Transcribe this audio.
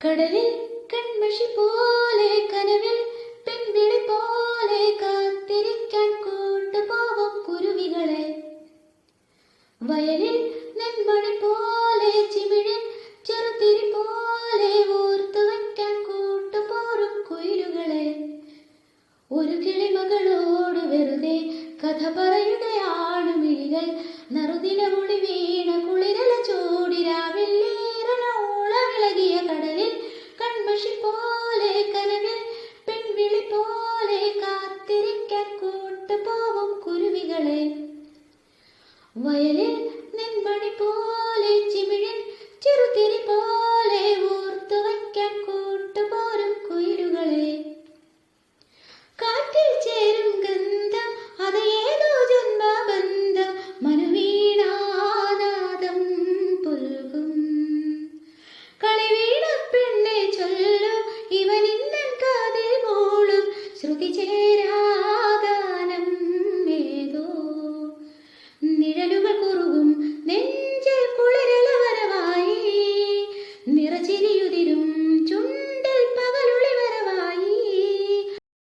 കടലിൽ കൺമഷി പോലെ കനവിൽ പെൺവിളി പോലെ കാത്തിരിക്കാൻ കൂട്ടുപോവും കുരുവികളെ. വയലിൽ നെന്മണി പോലെ ചിമിഴിൽ ചെറുതിരി പോലെ ഓർത്തു വയ്ക്കാൻ കൂട്ടുപോറും കുയിലുകളെ. ഒരു കിളിമകളോട് വെറുതെ കഥ പറയുകയാണ് മിഴികൾ குஷி போலே கனவில் பெண் விழி போலே காத்திருக்க கூட்டு போவோம் குருவிகளே. வயலில் நின்மணி போல തിരിയുതി